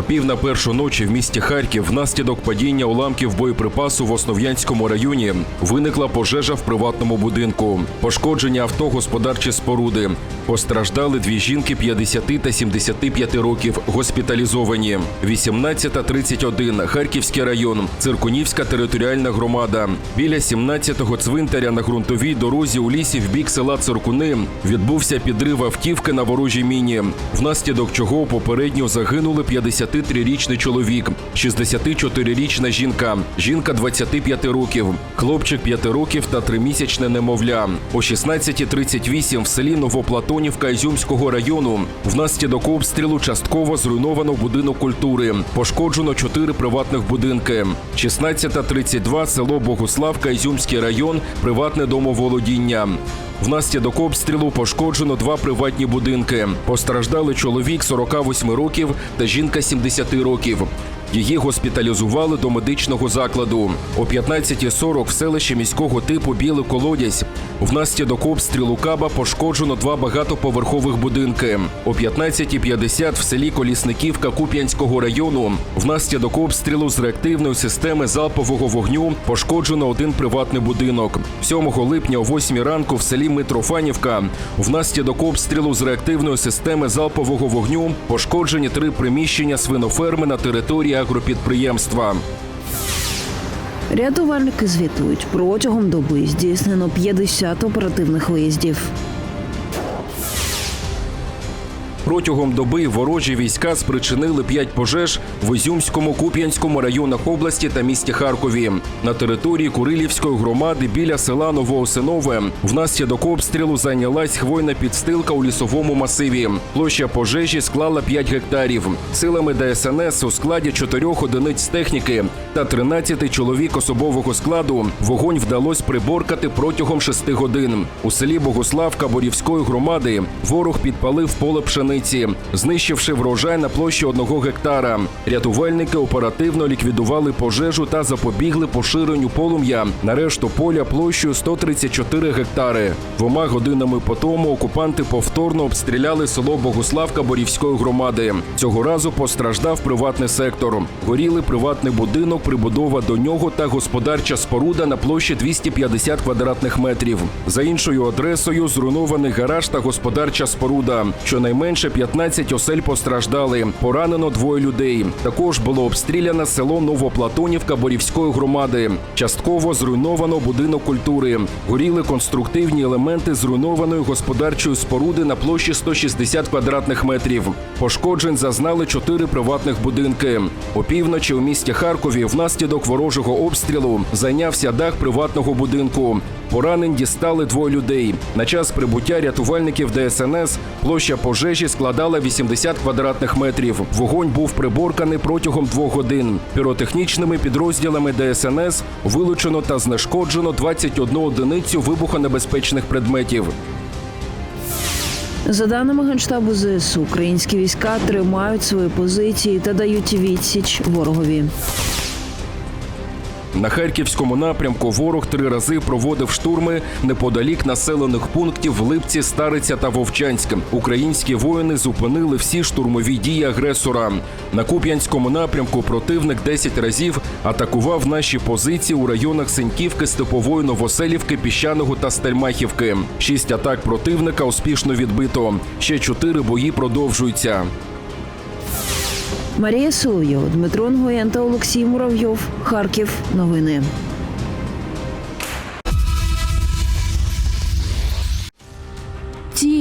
О пів на першу ночі в місті Харків внаслідок падіння уламків боєприпасу в Основ'янському районі виникла пожежа в приватному будинку. Пошкодження авто господарчі споруди. Постраждали дві жінки 50 та 75 років, госпіталізовані. 18.31 Харківський район, Циркунівська територіальна громада. Біля 17-го цвинтаря на ґрунтовій дорозі у лісі в бік села Циркуни відбувся підрив автівки на ворожій міні, внаслідок чого попередньо загинули 53-річний чоловік, 64-річна жінка, жінка 25 років, хлопчик 5 років та 3-місячне немовля. О 16.38 в селі Новоплатонівка Ізюмського району внаслідок обстрілу частково зруйновано будинок культури. Пошкоджено 4 приватних будинки. 16.32 село Богуславка, Ізюмський район, приватне домоволодіння. Внаслідок обстрілу пошкоджено два приватні будинки. Постраждали чоловік 48 років та жінка 70 років. Її госпіталізували до медичного закладу. О 15.40 в селищі міського типу Білий Колодязь внаслідок обстрілу Каба пошкоджено два багатоповерхових будинки. О 15.50 в селі Колісниківка Куп'янського району внаслідок обстрілу з реактивної системи залпового вогню пошкоджено один приватний будинок. 7 липня о 8 ранку в селі Митрофанівка внаслідок обстрілу з реактивної системи залпового вогню пошкоджені три приміщення свиноферми на території агропідприємства. Рятувальники звітують протягом доби здійснено 50 оперативних виїздів. Протягом доби ворожі війська спричинили п'ять пожеж в Ізюмському, Куп'янському районах області та місті Харкові. На території Курилівської громади біля села Новоосинове внаслідок обстрілу зайнялась хвойна підстилка у лісовому масиві. Площа пожежі склала 5 гектарів. Силами ДСНС у складі чотирьох одиниць техніки та 13 чоловік особового складу вогонь вдалося приборкати протягом 6 годин. У селі Богославка Борівської громади ворог підпалив поле пшениці, знищивши врожай на площі одного гектара. Рятувальники оперативно ліквідували пожежу та запобігли поширенню полум'я на решту поля площею 134 гектари. Двома годинами по тому окупанти повторно обстріляли село Богославка Борівської громади. Цього разу постраждав приватний сектор. Горіли приватний будинок, прибудова до нього та господарча споруда на площі 250 квадратних метрів. За іншою адресою зруйнований гараж та господарча споруда. Щонайменше 15 осель постраждали. Поранено двоє людей. Також було обстріляне село Новоплатонівка Борівської громади. Частково зруйновано будинок культури. Горіли конструктивні елементи зруйнованої господарчої споруди на площі 160 квадратних метрів. Пошкоджень зазнали чотири приватних будинки. Опівночі у місті Харкові внаслідок ворожого обстрілу зайнявся дах приватного будинку. Поранень дістали двоє людей. На час прибуття рятувальників ДСНС площа пожежі складала 80 квадратних метрів. Вогонь був приборканий протягом двох годин. Піротехнічними підрозділами ДСНС вилучено та знешкоджено 21 одиницю вибухонебезпечних предметів. За даними генштабу ЗСУ, українські війська тримають свої позиції та дають відсіч ворогові. На харківському напрямку ворог три рази проводив штурми неподалік населених пунктів в Липці, Стариця та Вовчанськ. Українські воїни зупинили всі штурмові дії агресора. На Куп'янському напрямку противник 10 разів атакував наші позиції у районах Сеньківки, Степової, Новоселівки, Піщаного та Стельмахівки. Шість атак противника успішно відбито. Ще чотири бої продовжуються. Марія Солов'єва, Дмитро Нгоєн та Олексій Муравйов. Харків. Новини.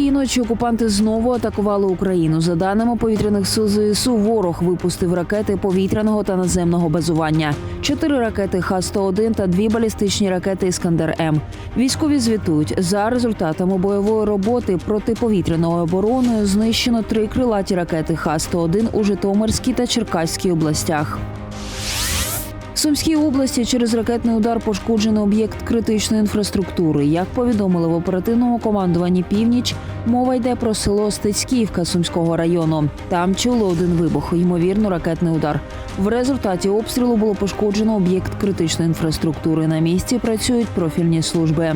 Цієї ночі окупанти знову атакували Україну. За даними повітряних сил ЗСУ, ворог випустив ракети повітряного та наземного базування. Чотири ракети Х-101 та дві балістичні ракети Іскандер М. Військові звітують за результатами бойової роботи протиповітряною обороною знищено три крилаті ракети Х-101 у Житомирській та Черкаській областях. Сумській області через ракетний удар пошкоджено об'єкт критичної інфраструктури. Як повідомили в оперативному командуванні Північ, мова йде про село Стецьківка Сумського району. Там чули один вибух, ймовірно, ракетний удар. В результаті обстрілу було пошкоджено об'єкт критичної інфраструктури. На місці працюють профільні служби.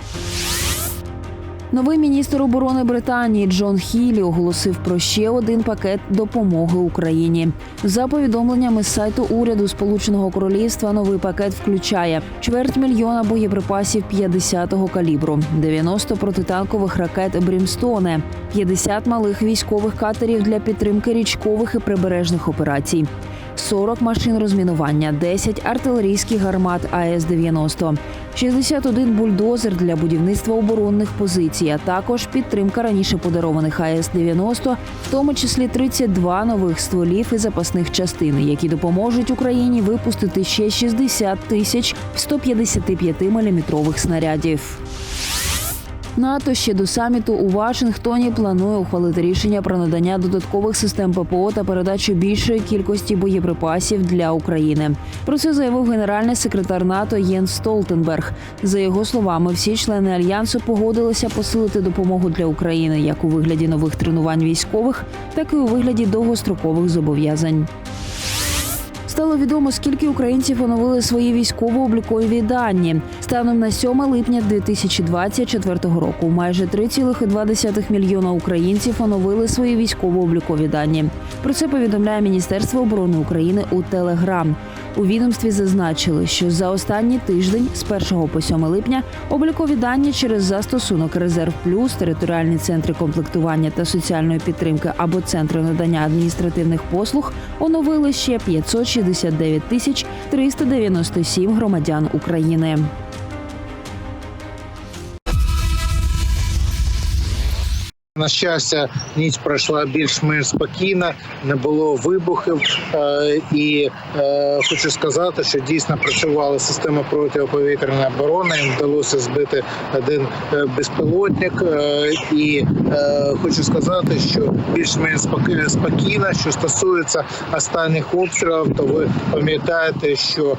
Новий міністр оборони Британії Джон Хілі оголосив про ще один пакет допомоги Україні. За повідомленнями з сайту уряду Сполученого Королівства, новий пакет включає чверть мільйона боєприпасів 50-го калібру, 90 протитанкових ракет Брімстоне, 50 малих військових катерів для підтримки річкових і прибережних операцій. 40 машин розмінування, 10 артилерійських гармат АС-90, 61 бульдозер для будівництва оборонних позицій, а також підтримка раніше подарованих АС-90, в тому числі 32 нових стволів і запасних частин, які допоможуть Україні випустити ще 60 тисяч 155-мм снарядів. НАТО ще до саміту у Вашингтоні планує ухвалити рішення про надання додаткових систем ППО та передачу більшої кількості боєприпасів для України. Про це заявив генеральний секретар НАТО Єнс Столтенберг. За його словами, всі члени альянсу погодилися посилити допомогу для України як у вигляді нових тренувань військових, так і у вигляді довгострокових зобов'язань. Стало відомо, скільки українців оновили свої військово-облікові дані. Станом на 7 липня 2024 року майже 3,2 мільйона українців оновили свої військово-облікові дані. Про це повідомляє Міністерство оборони України у Телеграм. У відомстві зазначили, що за останній тиждень з 1 по 7 липня облікові дані через застосунок Резерв Плюс, територіальні центри комплектування та соціальної підтримки або центри надання адміністративних послуг оновили ще 569 тисяч 397 громадян України. На щастя, ніч пройшла більш-менш спокійно, не було вибухів. Е, і е, хочу сказати, що дійсно працювала система протиповітряної оборони. Їм вдалося збити один е, безпілотник. І хочу сказати, що більш-менш спокійно. Що стосується останніх обстрілів, то ви пам'ятаєте, що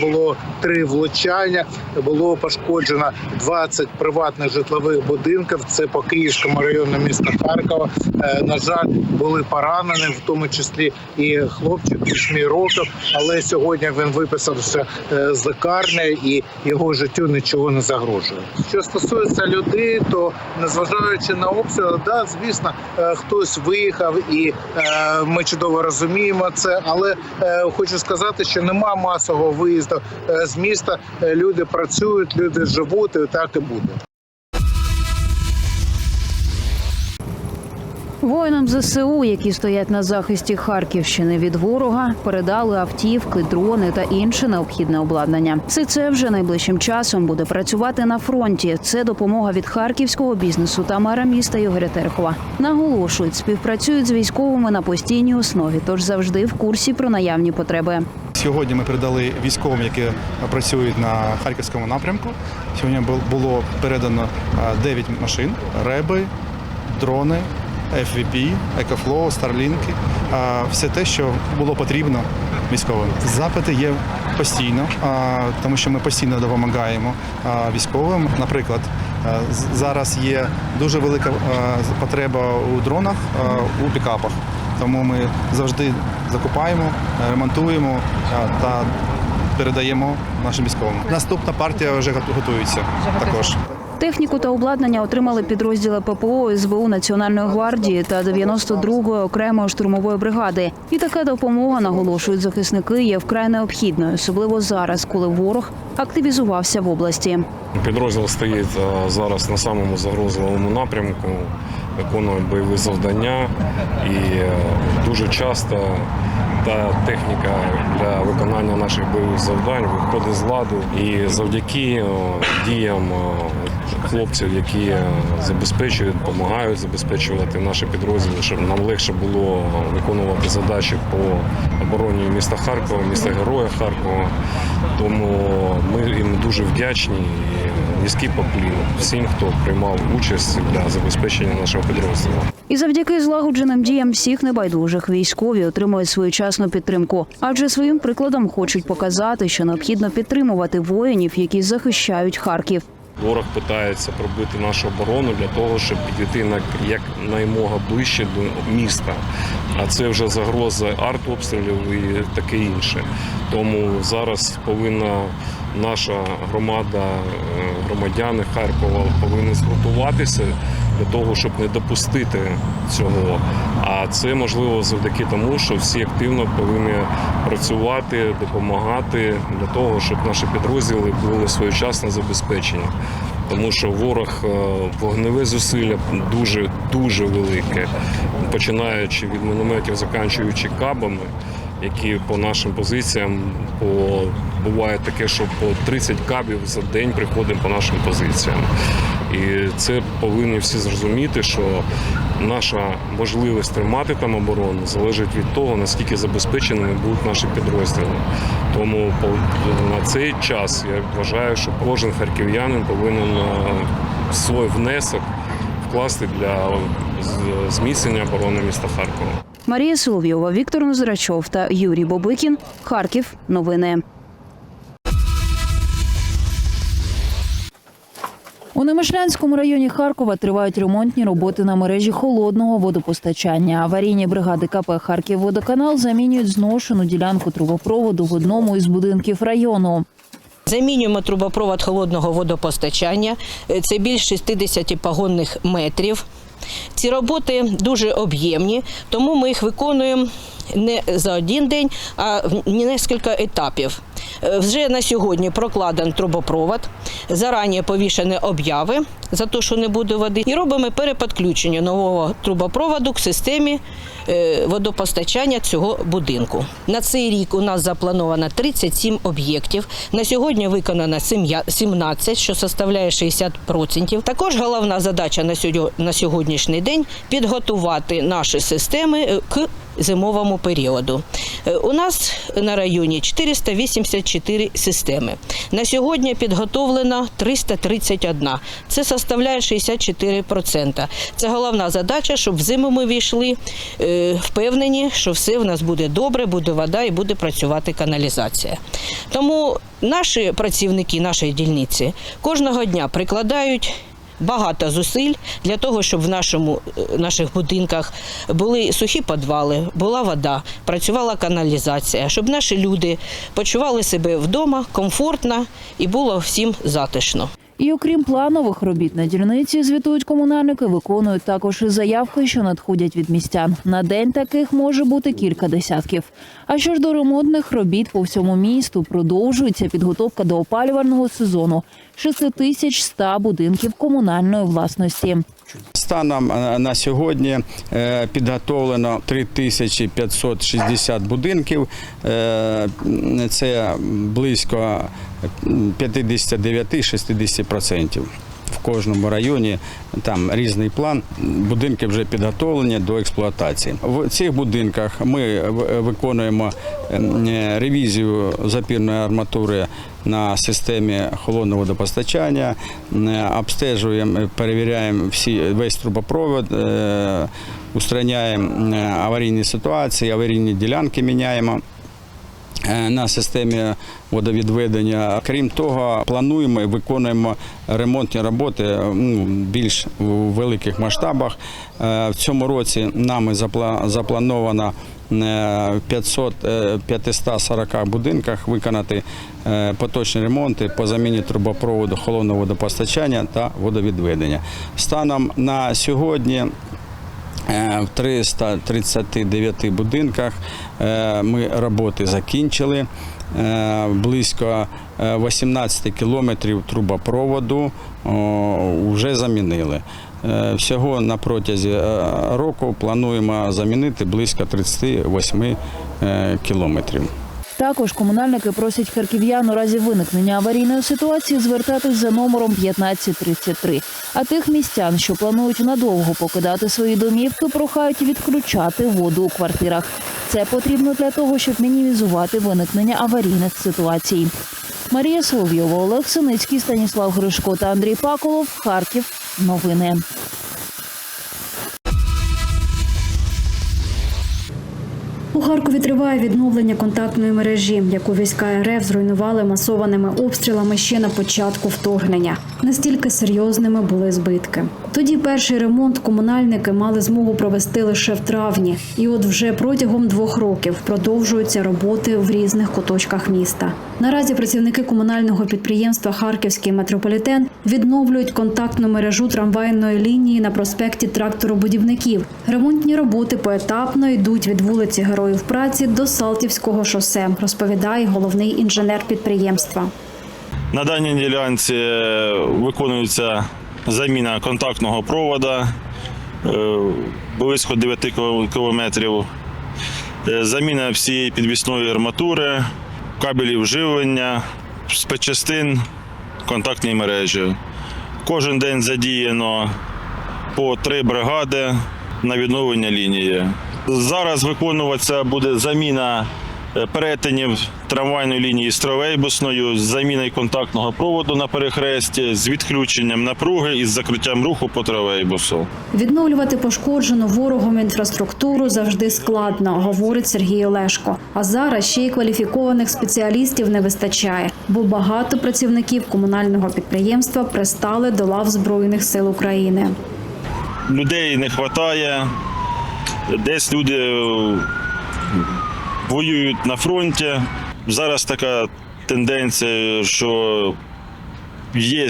було три влучання, було пошкоджено 20 приватних житлових будинків. Це по Київському району міста Харкова. Е, На жаль, були поранені, в тому числі і хлопчик 8 років. Але сьогодні він виписався е, з лікарні і його життю нічого не загрожує. Що стосується людей, то незважаючи на обстріли, да, звісно, е, хтось виїхав, і ми чудово розуміємо це. Але хочу сказати, що нема масового виїзду з міста. Люди працюють, люди живуть, і так і буде. Воїнам ЗСУ, які стоять на захисті Харківщини від ворога, передали автівки, дрони та інше необхідне обладнання. Все це вже найближчим часом буде працювати на фронті. Це допомога від харківського бізнесу та мера міста Ігоря Терхова. Наголошують, співпрацюють з військовими на постійній основі, тож завжди в курсі про наявні потреби. Сьогодні ми передали військовим, які працюють на харківському напрямку. Сьогодні бу- було передано а, 9 машин, реби, дрони, FVP, Екофлоу, Старлінки. Все те, що було потрібно військовим. Запити є постійно, а, тому що ми постійно допомагаємо військовим. Наприклад, зараз є дуже велика потреба у дронах, у пікапах. Тому ми завжди закупаємо, ремонтуємо та передаємо нашим військовим. Наступна партія вже готу- готується також. Техніку та обладнання отримали підрозділи ППО СБУ Національної гвардії та 92-ї окремої штурмової бригади. І така допомога, наголошують захисники, є вкрай необхідною, особливо зараз, коли ворог активізувався в області. Підрозділ стоїть зараз на самому загрозливому напрямку, виконує бойові завдання і е, дуже часто та техніка для виконання наших бойових завдань виходить з ладу. І завдяки діям хлопців, які е, забезпечують, допомагають забезпечувати наші підрозділи, щоб нам легше було виконувати задачі по обороні міста Харкова, міста Героя Харкова. Тому ми їм дуже вдячні і низький поклін всім, хто приймав участь для забезпечення нашого підрозділу. І завдяки злагодженим діям всіх небайдужих військові отримують своєчасну підтримку, адже своїм прикладом хочуть показати, що необхідно підтримувати воїнів, які захищають Харків. Ворог питається пробити нашу оборону для того, щоб підійти на як наймога ближче до міста. А це вже загроза артобстрілів і таке інше. Тому зараз повинна наша громада, е, громадяни Харкова повинні згуртуватися для того, щоб не допустити цього. А це можливо завдяки тому, що всі активно повинні працювати, допомагати для того, щоб наші підрозділи були своєчасно забезпечені. Тому що ворог е, вогневе зусилля дуже дуже велике, починаючи від мінометів, заканчуючи кабами, які по нашим позиціям по буває таке, що по 30 кабів за день приходимо по нашим позиціям. І це повинні всі зрозуміти, що наша можливість тримати там оборону залежить від того, наскільки забезпеченими будуть наші підрозділи. Тому на цей час я вважаю, що кожен харків'янин повинен е, свій внесок вкласти для зміцнення оборони міста Харкова. Марія Соловйова, Віктор Нозрачов та Юрій Бобикін. Харків. Новини. У Немишлянському районі Харкова тривають ремонтні роботи на мережі холодного водопостачання. Аварійні бригади КП «Харківводоканал» замінюють зношену ділянку трубопроводу в одному із будинків району. Замінюємо трубопровод холодного водопостачання. Е, Це більш 60 погонних метрів. Ці роботи дуже об'ємні, тому ми їх виконуємо не за один день, а в кілька етапів. Е, Вже на сьогодні прокладен трубопровод, зарані повішені обяви за те, що не буде води, і робимо переподключення нового трубопроводу к системі водопостачання цього будинку. На цей рік у нас заплановано 37 об'єктів. На сьогодні виконано сім'я- 17, що составляє 60%. Також головна задача на сьогодні- на сьогоднішній день підготувати наші системи е, к зимовому періоду. Е, У нас на районі 484 системи. На сьогодні підготовлено 331. Це составляє 64%. Це головна задача, щоб в зиму ми війшли е, впевнені, що все в нас буде добре, буде вода і буде працювати каналізація. Тому наші працівники нашої дільниці кожного дня прикладають багато зусиль для того, щоб в нашому е, наших будинках були сухі підвали, була вода, працювала каналізація, щоб наші люди почували себе вдома комфортно і було всім затишно. І окрім планових робіт на дільниці, звітують комунальники, виконують також і заявки, що надходять від містян. На день таких може бути кілька десятків. А що ж до ремонтних робіт по всьому місту, продовжується підготовка до опалювального сезону 6100 будинків комунальної власності. Станом е, на сьогодні е, підготовлено 3560 будинків. Е, Це близько 59-60%. Кожному районі там різний план. Будинки вже підготовлені до експлуатації. В цих будинках ми виконуємо ревізію запірної арматури на системі холодного водопостачання, обстежуємо, перевіряємо всі весь трубопровод, е, устраняємо аварійні ситуації, аварійні ділянки міняємо на системі водовідведення. Крім того, плануємо і виконуємо ремонтні роботи ну, більш у великих масштабах. Е, В цьому році нами заплановано е, 500, е, 540 будинках виконати е, поточні ремонти по заміні трубопроводу холодного водопостачання та водовідведення. Станом на сьогодні Е, В 339 будинках е, ми роботи закінчили. Е, Близько е, 18 кілометрів трубопроводу вже замінили. Е, Всього на протязі е, року плануємо замінити близько 38 е, кілометрів. Також комунальники просять харків'ян у разі виникнення аварійної ситуації звертатись за номером 1533. А тих містян, що планують надовго покидати свої домівки, прохають відключати воду у квартирах. Це потрібно для того, щоб мінімізувати виникнення аварійних ситуацій. Марія Соловйова, Олег Синицький, Станіслав Гришко та Андрій Паколов. Харків. Новини. У Харкові триває відновлення контактної мережі, яку війська РФ зруйнували масованими обстрілами ще на початку вторгнення. Настільки серйозними були збитки. Тоді перший ремонт комунальники мали змогу провести лише в травні, і от вже протягом двох років продовжуються роботи в різних куточках міста. Наразі працівники комунального підприємства Харківський метрополітен відновлюють контактну мережу трамвайної лінії на проспекті тракторобудівників. Ремонтні роботи поетапно йдуть від вулиці Героїв праці до Салтівського шосе, розповідає головний інженер підприємства. На даній ділянці е, виконується заміна контактного провода е, близько 9 кілометрів, е, заміна всієї підвісної арматури, кабелів живлення, спецчастин контактній мережі. Кожен день задіяно по три бригади на відновлення лінії. Зараз виконуватися буде заміна е, перетинів трамвайної лінії з тролейбусною, з заміною контактного проводу на перехресті, з відключенням напруги і з закриттям руху по тролейбусу. Відновлювати пошкоджену ворогом інфраструктуру завжди складно, говорить Сергій Олешко. А зараз ще й кваліфікованих спеціалістів не вистачає, бо багато працівників комунального підприємства пристали до лав Збройних сил України. Людей не вистачає, десь люди е, воюють на фронті. Зараз така тенденція, що є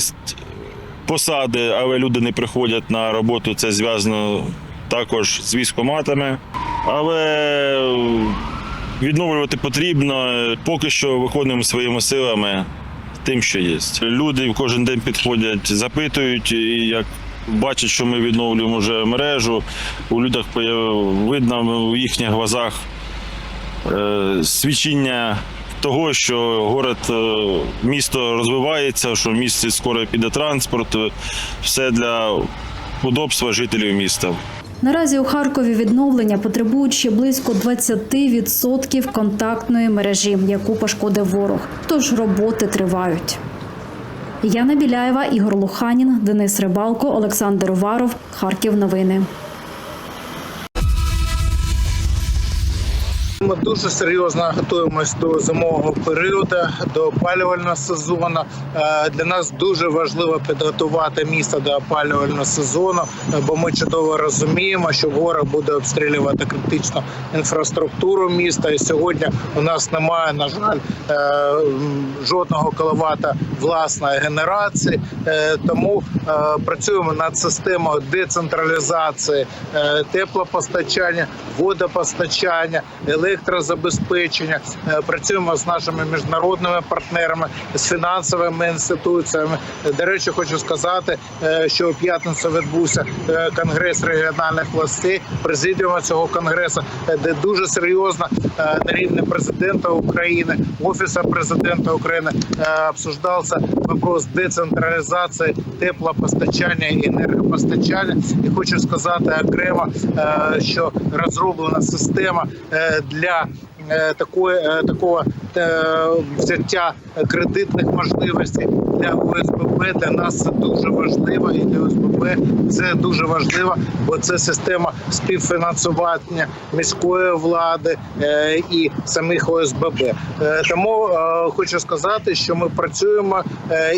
посади, але люди не приходять на роботу. Це зв'язано також з військоматами. Але відновлювати потрібно. Поки що виконуємо своїми силами тим, що є. Люди кожен день підходять, запитують, і як бачать, що ми відновлюємо вже мережу, у людях видно в їхніх глазах е, свідчення того, що город, е, місто розвивається, що в місті скоро піде транспорт, е, все для удобства жителів міста. Наразі у Харкові відновлення потребують ще близько 20% контактної мережі, яку пошкодив ворог. Тож роботи тривають. Яна Біляєва, Ігор Луханін, Денис Рибалко, Олександр Уваров. Харків. Новини. Ми дуже серйозно готуємось до зимового періоду, до опалювального сезону. Е, Для нас дуже важливо підготувати місто до опалювального сезону, бо ми чудово розуміємо, що ворог буде обстрілювати критичну інфраструктуру міста. І сьогодні у нас немає, на жаль, е, жодного кіловата власної генерації. Е, Тому працюємо над системою децентралізації теплопостачання, водопостачання, електрозабезпечення. Е, Працюємо з нашими міжнародними партнерами, з фінансовими інституціями. До речі, хочу сказати, е, що у п'ятницю відбувся е, конгрес регіональних властей, президіума цього конгресу, е, де дуже серйозно е, на рівні президента України, офісу президента України е, обсуждався вопрос децентралізації теплопостачання і енергопостачання. І хочу сказати окремо, е, що розроблена система е, для е, такої е, такого е, взяття кредитних можливостей для ОСББ. Для нас це дуже важливо, і для ОСББ це дуже важливо, бо це система співфінансування міської влади і самих ОСББ. Тому хочу сказати, що ми працюємо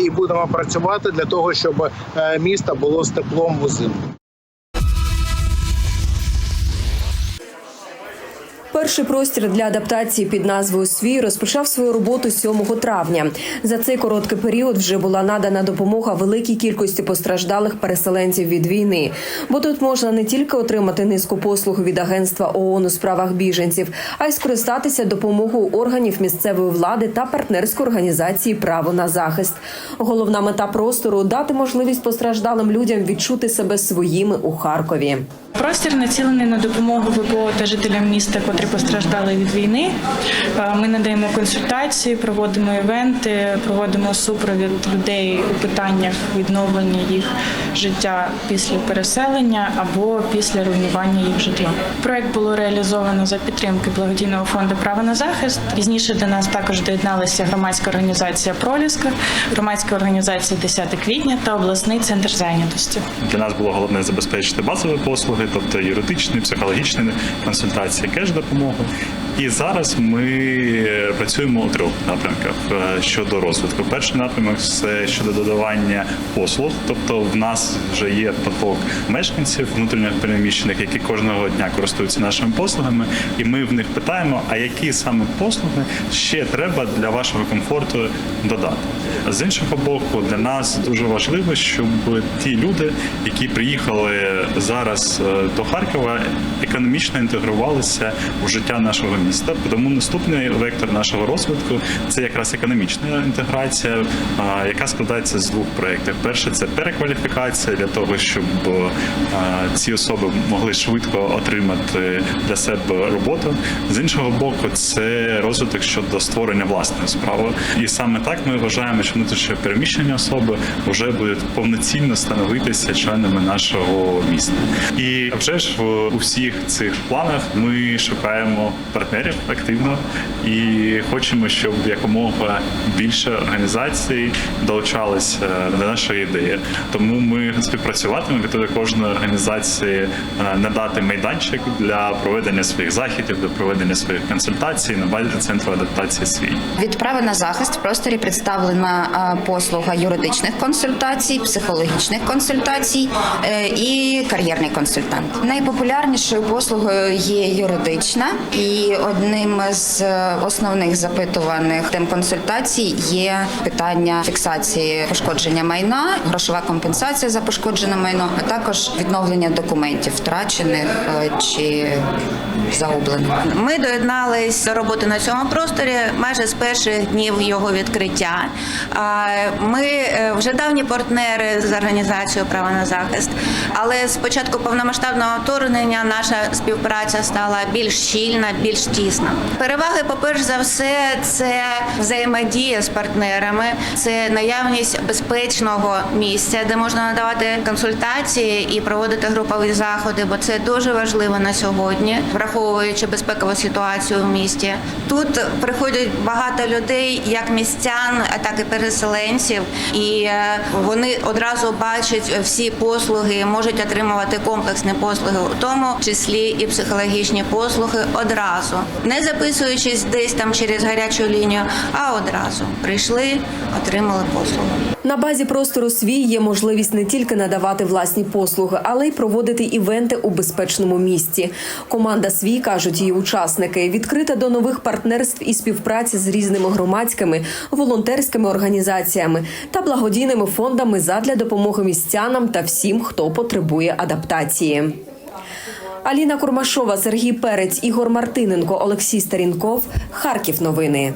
і будемо працювати для того, щоб місто було з теплом взимку. Перший простір для адаптації під назвою Свій розпочав свою роботу 7 травня. За цей короткий період вже була надана допомога великій кількості постраждалих переселенців від війни. Бо тут можна не тільки отримати низку послуг від агентства ООН у справах біженців, а й скористатися допомогою органів місцевої влади та партнерської організації Право на захист. Головна мета простору дати можливість постраждалим людям відчути себе своїми у Харкові. Простір націлений на допомогу ВПО та жителям міста, котрі постраждали від війни. Е, Ми надаємо консультації, проводимо івенти, проводимо супровід людей у питаннях відновлення їх життя після переселення або після руйнування їх житла. Проект було реалізовано за підтримки благодійного фонду Право на захист. Пізніше до нас також доєдналися громадська організація Проліска, громадська організація 10 квітня та обласний центр зайнятості. Для нас було головне забезпечити базові послуги, тобто юридичні, психологічні консультації, кеш допомогу. І зараз ми працюємо у трьох напрямках е, щодо розвитку. Перший напрямок це щодо додавання послуг, тобто в нас вже є поток мешканців внутрішньо переміщених, які кожного дня користуються нашими послугами, і ми в них питаємо, а які саме послуги ще треба для вашого комфорту додати. З іншого боку, для нас дуже важливо, щоб ті люди, які приїхали зараз е, до Харкова, економічно інтегрувалися у життя нашого міста. Тому наступний вектор нашого розвитку це якраз економічна інтеграція, яка складається з двох проєктів. Перше це перекваліфікація для того, щоб ці особи могли швидко отримати для себе роботу. З іншого боку, це розвиток щодо створення власної справи. І саме так ми вважаємо, що внутрішньо переміщені особи вже будуть повноцінно становитися членами нашого міста. І вже ж в у всіх цих планах ми шукаємо партнерів активно і хочемо, щоб якомога більше організацій долучалися до нашої ідеї. Тому ми співпрацюватимемо готові кожної організації е, надати майданчик для проведення своїх заходів, для проведення своїх консультацій на базі центру адаптації свій. Від права на захист в просторі представлена послуга юридичних консультацій, психологічних консультацій е, і кар'єрний консультант. Найпопулярнішою послугою є юридична, і одним з е, основних запитуваних тем консультацій є питання фіксації пошкодження майна, грошова компенсація за пошкоджене майно, а також відновлення документів, втрачених е, чи загублених. Ми доєднались до роботи на цьому просторі майже з перших днів його відкриття. Ми е, вже давні партнери з організацією Право на захист, але з початку повномасштабного вторгнення наша співпраця стала більш щільна, більш тісна. Переваги, по-перш за все, це взаємодія з партнерами, це наявність безпечного місця, де можна надавати консультації і проводити групові заходи, бо це дуже важливо на сьогодні, враховуючи безпекову ситуацію в місті. Тут приходять багато людей, як містян, так і переселенців, і е, вони одразу бачать всі послуги, можуть отримувати комплексні послуги, у тому числі і психологічні послуги одразу, не записуючись десь там через гарячу лінію, а одразу прийшли, отримали послугу. На базі простору свій є можливість не тільки надавати власні послуги, але й проводити івенти у безпечному місці. Команда свій кажуть її учасники відкрита до нових партнерств і співпраці з різними громадськими, волонтерськими організаціями та благодійними фондами задля допомоги містянам та всім, хто потребує адаптації. Аліна Курмашова, Сергій Перець, Ігор Мартиненко, Олексій Старінков. Харків. Новини.